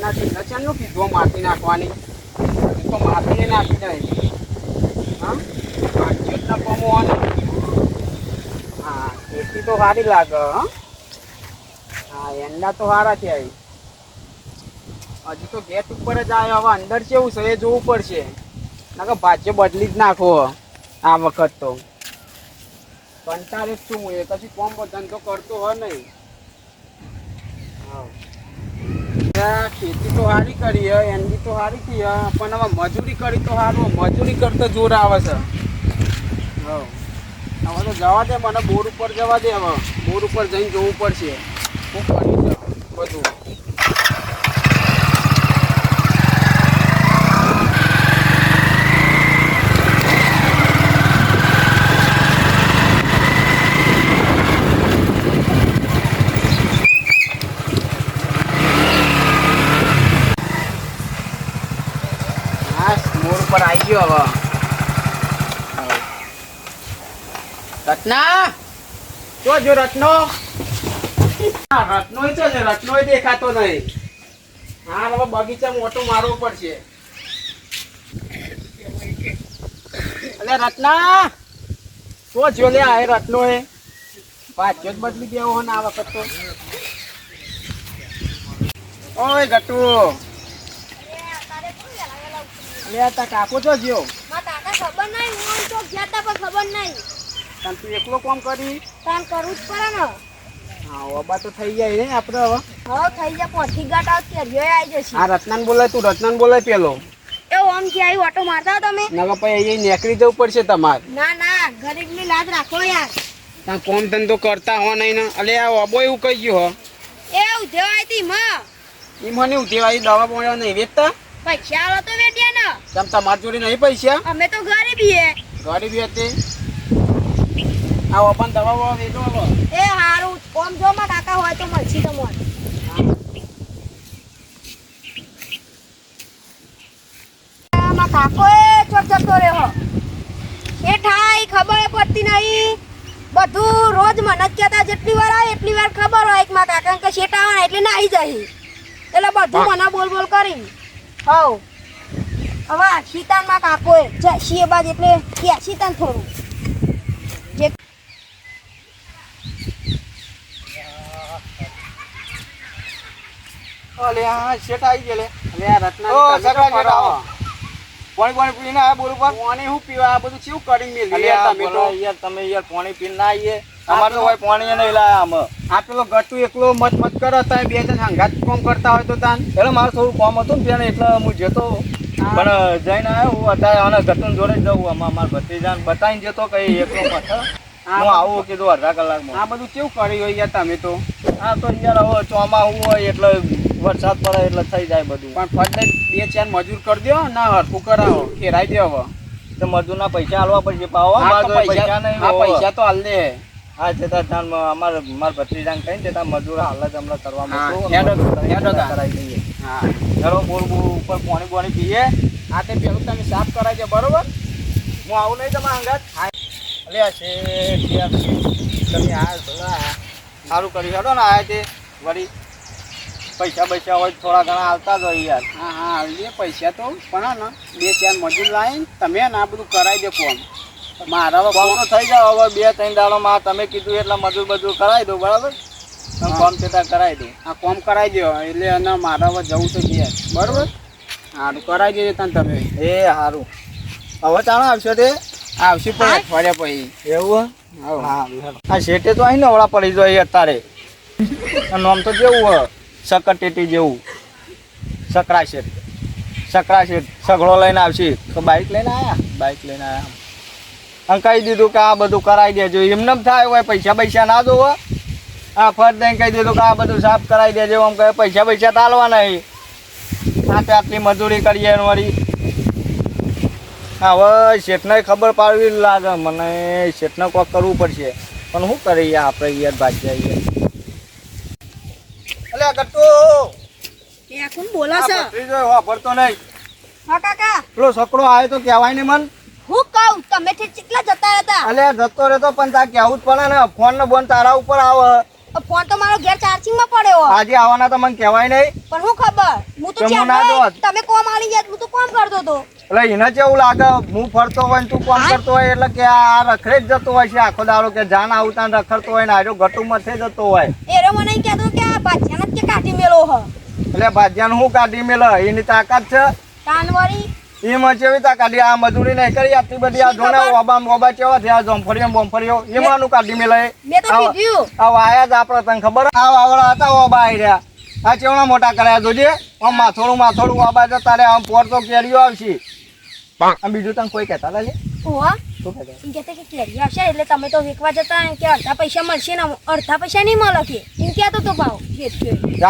માટી નાખવાની. હજી તો માફીને નાખી જાય હા? ભાગ્યો જ હા, ખેતી તો સારી લાગે, હા. હા, એંડા તો સારા છે. હજી તો ગેટ ઉપર જ આવ્યો. હવે અંદર કેવું છે, એ જોવું પડશે. નકર ભાજ્ય બદલી જ નાખો આ વખત તો. કંટાળે જ છું હું. એ કશું કોમ ધંધો કરતો હોય નહીં હા. આ ખેતી તો સારી કરી એન્ડી તો સારી થઈ પણ હવે મજૂરી કરી તો સારું મજૂરી કરતો જોર આવે છે. હવે. તો જવા દે, મને બોર ઉપર જવા દે હવે. બોર ઉપર જઈને જોવું પડશે. હું કરી છે બધું હા મોર ઉપર આવી ગયો હવે રત્ના. જો જો રત્નો. રત્નો છે ને રત્નો દેખાતો નહીં. હા, હવે બગીચા મોટો મારવો પડશે. અલે રત્ના. શું જો લે, આ રત્નો એ પાછો જ બદલી દેવો હોય આ વખત તો. ઓય, ગટુ. લે તા કાકો છો જ્યો મા કાકા ખબર નહીં, હું તો ગયા તા પણ ખબર નહીં. તને તું એકલો કોમ કરી? તાન કરવું જ પડે ને હા ઓબા તો થઈ જાય ને આપણે હવે. હા થઈ જાય પોથી ગાટ આવ કેરીઓ આવી જશે. આ રત્નાન બોલાય તું રત્નાન બોલાય પેલો. એ ઓમ કે આવી ઓટો મારતા તમે? નગર પછી અહીં નેકરી જવું પડશે તમારે. ના ના ગરીબની લાજ રાખો યાર. ત્યાં કોમ ધંધો કરતા હો નહીં ને. અલે આ ઓબો એવું કહી ગયો હો. એ ઉધેવ તી હતી માં. એ મને ઉઠેવા દવા બોળ્યા નહીં વેચતા. પૈસા તો વેટ્યા ને. તમ તમારી જોડે નહીં પૈસા? અમે તો ગરીબી હે. ગરીબી હતી. આ ઓપન દવા બવા વેચો હવે એ હારું ઓમ જો માં કાકા હોય તો મળશી તમને માં કાકો એ ચોટ જતો રહ્યો. એ ઠાઈ ખબર પડતી નહીં. બધું રોજ મને જ કહેતા જેટલી વાર આવે એટલી વાર ખબર હોય કે મારા કાકા કે શેઠ આવે ને એટલે નાહી જાય. એટલે બધું મને બોલ બોલ કરી. હવ. હવે સીતાનમાં કાકો એ જય શીએ બાદ એટલે કે સીતાન થોડું. અલે હા શેઠ આવી ગયો લે. આ રત્ના ઓ, સગા શેઠ આવો. પાણી પાણી પીને બોલ ઉપર. પાણી હું પીવા? આ બધું શું કરી આ તમે તો યાર તમે યાર પાણી પીને ના આવીએ. અમારે તો પાણી નહીં લાયા આમ. આ પેલો ગટુ એકલો મત મત કરો તમે બે જણ હંગાત કોમ કરતા હોય તો તાન. એટલે મારે થોડું કામ હતું ને ત્યાં એટલે હું જતો. પણ જઈને આવ્યો હું અત્યારે આને ગતું જોડે જ જવું આમાં મારા ભત્રીજાને બતાવીને જતો કઈ એકલો મત. હું. આવું કીધું અડધા કલાકમાં. આ બધું કેવું કર્યું હોય યાર તમે તો? હા તો યાર હવે ચોમાસું હોય એટલે વરસાદ પડે એટલે થઈ જાય બધું. પણ ફટ બે ચાર મજૂર કરી દો ના હરખું કરાવો ખેરાઈ દો હવે. તો મજૂરના પૈસા હાલવા પડશે પાવા. પૈસા પૈસા નહીં પૈસા તો હાલ દે હા તે તાર તાન અમાર માર ભત્રીજાને કહીને તે તાર મજૂર હાલ જ હમણાં કરવા તાર. કરાવી દઈએ. હા. ઉપર પાણી પાણી પીએ. આ તે પેલું તમે સાફ કરાવી દે બરોબર? હું આવું નહીં તમારા અંગાત? અલે છે તમે આ સારું કરી હેડો ને આ તે વળી. પૈસા પૈસા હોય થોડા ઘણા આવતા જ હોય યાર. હા હા આવી પૈસા તો પણ ને બે ચાર મજૂર લાવીને તમે ને આ બધું કરાવી દો કોમ મારા કોમ તો થઈ જાવ હવે બે ત્રણ દાડોમાં તમે કીધું એટલે મજૂર બધું કરાવી દો બરાબર. કોમ તે કરાવી દો આ કોમ કરાવી દો એટલે અને મારા હવે જવું તો ગયા બરાબર? સારું કરાવી દેજો તને તમે. એ સારું હવે ચાલો આવશો તે? આવશે પણ અઠવાડિયા પછી. એવું હા? હા. આ શેઠે તો અહીં નવડા પડી જાય અત્યારે. નામ તો કેવું હ? સકટેટી જેવું. સકરા શેઠ સકરા સઘળો લઈને આવશે. તો બાઇક લઈને આવ્યા બાઇક લઈને આવ્યા અને કહી દીધું કે આ બધું કરાવી દેજો. એમને થાય હોય, પૈસા પૈસા ના દો આ ફટ દઈને કહી દીધું કે આ બધું સાફ કરાવી દેજો. આમ કહે, પૈસા પૈસા તાલવા નહીં આટલી આટલી મજૂરી કરીએ વળી. હવે શેઠને ખબર પાડવી લાગે. મને શેઠને કોક કરવું પડશે. પણ શું કરીએ આપણે યાર ભાગ્યા અલે ગટ્ટુ એ કોણ બોલો છો? હો ભરતો નહીં. હા કાકા. પેલો સકડો આયો તો કહેવાય ને મન. હું કહું તમે થી ચીકલા જતા હતા અલે જતો રહેતો પણ તા કહેવું જ પડે ને ફોન ને બોન તારા ઉપર આવે. ફોન તો મારો ઘેર ચાર્જિંગમાં પડ્યો. આજે આવવાના તો મને કહેવાય નહીં. પણ હું ખબર? હું તો તો તમે કોમ આલી ગયા હું તો કોમ કરતો તો એટલે એને કેવું લાગે હું ફરતો હોય તું કોમ? કરતો હોય એટલે કે આ રખડે જ જતો હોય છે આખો દાડો કે જાન આવતા રખડતો હોય ને આજો ગટુ મથે જતો હોય. એરો મને કહેતો કે ભાજ્યાને જ કે કાઢી મેલો હ? એટલે ભાજ્યાને હું કાઢી મેલો? એની તાકાત છે? કાનવારી એમાં ચેવી તાકાત? આ મજૂરી નહીં કરી આટલી બધી આ જોને ઓબા ઓબા કેવા થયા? જોમફળીઓ બોમફળીઓ. એમાંનું કાઢી મેલે મેં તો કીધું. આ આયા જ આપણે તને ખબર? આ વાવડા હતા ઓબા આઈ રહ્યા. આ ચેવણા મોટા કર્યા જોજે? આમ માથોડું માથોડું ઓબા તારે આમ પોર તો કેરીઓ આવશે. આમ બીજું તને કોઈ કહેતા હતા લે ઓહો કે કેરી આવશે એટલે તમે તો વેચવા જતા કે અડધા પૈસા મળશે ને અડધા પૈસા નહીં મળે કે. એમ કહેતો તો ભાવ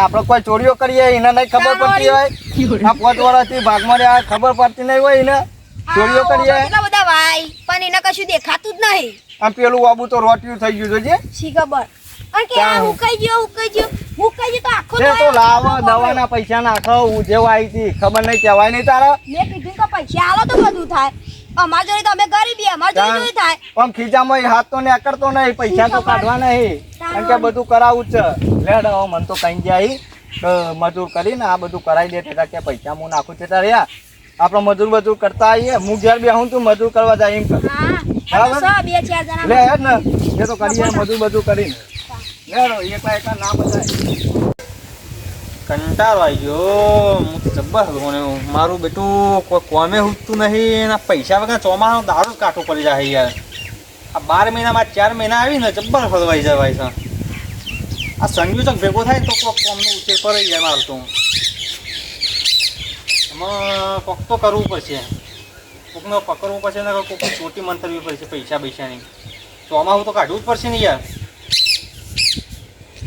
આપણે કોઈ ચોરીઓ કરીએ એને નહીં ખબર પડતી હોય. આ પાંચ વર્ષથી ભાગમાં રહ્યા ખબર પડતી નહીં હોય એને. ચોરીઓ કરીએ. કેટલા બધા વાય પણ એને કશું દેખાતું જ નહીં. આમ પેલું આબુ તો રોટિયું થઈ ગયું જોજે શી ખબર? અને કે આ? હુકાઈ ગયો હુકાઈ ગયો. હુકાઈ ગયો તો આખો તો લાવ દવાના પૈસા નાખો હું જેવું આવી હતી ખબર નહીં કહેવાય નહીં તારા. મેં કીધું કે પૈસા આલો તો બધું થાય. અમાર જોડે અમે ગરીબી અમાર જોડે જોડે થાય? પણ ખીજામાં હાથ તો ને કરતો નહીં પૈસા તો કાઢવા નહીં. કારણ કે બધું કરાવું છે. લેડ હવે મન તો કઈ જાય મજૂર કરીને આ બધું કરાવી દે તેતા કે પૈસા હું નાખું છે તારે આપણે મજૂર મજૂર કરતા આવીએ હું ઘેર બેહું તું મજૂર કરવા જાય એમ કર. તો બરાબર? બે ચાર જણા ને. એ તો કરીએ મજૂર મજૂર કરીને. લેડો એકલા એકલા ના બધાય કંટાળો આવી ગયો. હું જબ્બર હલવો મારું બેટું કોઈ કોમે ઉઠતું નહીં. એના પૈસા વગર ચોમાસાનો દારૂ કાઠું પડી જાય યાર. આ બાર મહિનામાં ચાર મહિના આવી ને જબ્બર હલવાઈ જાય ભાઈ સાહેબ આ સંયુચક ભેગો થાય ને તો કોક કોમનો ઉછેર પડી જાય મારું તો. એમાં કોક તો કરવું પડશે. કોકને પકડવું પડશે ને કોકની ચોટી મંતરવી પડશે પૈસા પૈસાની. ચોમાસું તો કાઢવું જ પડશે ને યાર.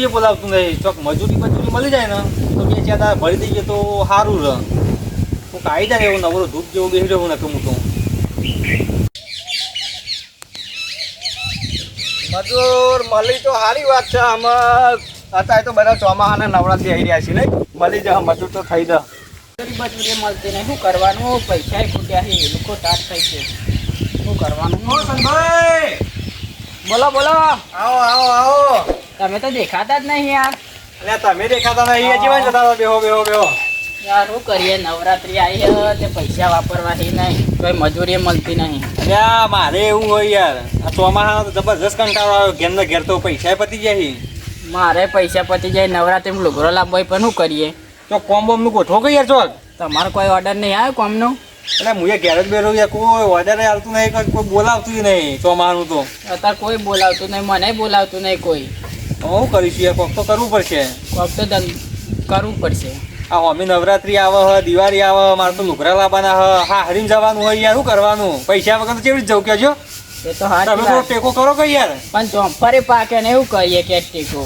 એ બોલાવતું નહીં. ચોક મજૂરી મજૂરી મળી જાય ને. તો બે ચાર દાડા ભરી દઈએ તો સારું રહે હું કાઢી જાય એવું નવરો ધૂપ જેવું બેસી રહ્યો ને હું તો. મજૂર મળી તો સારી વાત છે. આમાં અત્યારે તો બધા ચોમાહાના નવરાત્રી આવી રહ્યા છે ને મળી જાય મજૂર તો થઈ દે મજૂરી એ મળતી નહીં. શું કરવાનું? પૈસા ખૂટ્યા છે. લોકો તાટ થઈ છે. શું કરવાનું? સંભાઈ! બોલો બોલો. આવો આવો આવો. તમે તો દેખાતા જ નહીં યાર. અલ્યા તમે દેખાતા નહીં હજી વાંચતા હતા બેહો બેહો બેહો. યાર શું કરીએ નવરાત્રી આવી છે તે પૈસા વાપરવા છે નહીં કોઈ મજૂરી મળતી નહીં. અલ્યા મારે એવું હોય યાર આ ચોમાસાનો તો જબરજસ્ત કંટાળો આવ્યો ઘેર ને ઘેર તો પૈસા પતી જાય. મારે પૈસા પતી જાય નવરાત્રીમાં લુગરો લાવવો પણ શું કરીએ? તો કોમ બોમનું ગોઠવો કે યાર ચોક તમારો કોઈ ઓર્ડર નહીં આવ્યો કોમનો? એટલે હું એ ઘેર જ બેરો યાર કોઈ ઓર્ડર આવતું નહીં કોઈ બોલાવતું નહીં ચોમાનું તો. અત્યારે કોઈ બોલાવતું નહીં મને બોલાવતું નહીં કોઈ. હું કરીશું યાર કોક તો કરવું પડશે. કોક તો કરવું પડશે. આ હોમી નવરાત્રી આવે હ દિવાળી આવે મારે તો લુગરા લાવવાના હ. હા હરીમ જવાનું હોય યાર શું કરવાનું? પૈસા વગર તો કેવી રીતે જવું કહેજો. એ તો હા તમે તો ટેકો કરો કે યાર? પણ ચોંફરે પાકે ને એવું કહીએ કે ટેકો.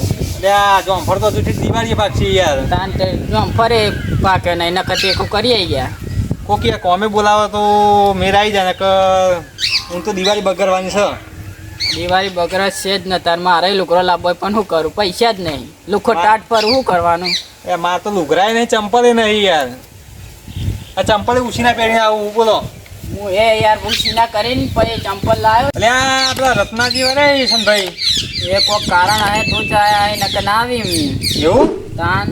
આ જોમફળ તો જુઠી દિવાળી પાકશે યાર. તાન તે ચોંફરે પાકે ને નકર ટેકો કરીએ ગયા કોક યાર કોમે બોલાવો તો મેરા આવી જાય ને કે હું તો દિવાળી બગડવાની છે દિવાળી બગરજ છે જ ને તાર મારે લુકરો લાવવો પણ શું કરું? પૈસા જ નહીં. લુખો ટાટ પર શું કરવાનું? એ મારે તો લુગરાય નહીં ચંપલે નહીં યાર. આ ચંપલે ઉછીના પહેરીને આવું બોલો હું એ યાર ઉછીના કરીને પછી ચંપલ લાવ્યો. એટલે આપણા રત્નાજી વરે સંભાઈ. એ કોઈ કારણ આવે તું જ આવે નકર ના આવી. એવું? તાન.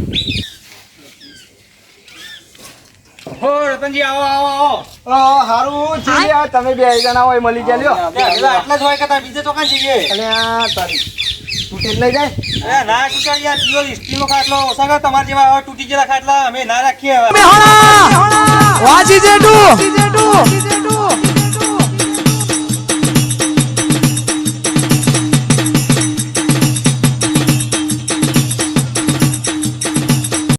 હો રતનજી આવો આવો આવો. હારું છે આ તમે બે જણા હોય મળી ગયા લ્યો. બે આટલા જ હોય કે તાર બીજે તો કાં જઈએ આ તારી તૂટી લઈ જાય. અરે ના તૂટા યાર જીઓ સ્ટીલનો ખાટલો કર તમારા જેવા હવે તૂટી ગયેલા ખાટલા અમે ના રાખીએ હવે. વાજી જેટુ